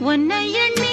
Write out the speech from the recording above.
உன்னை எண்ணி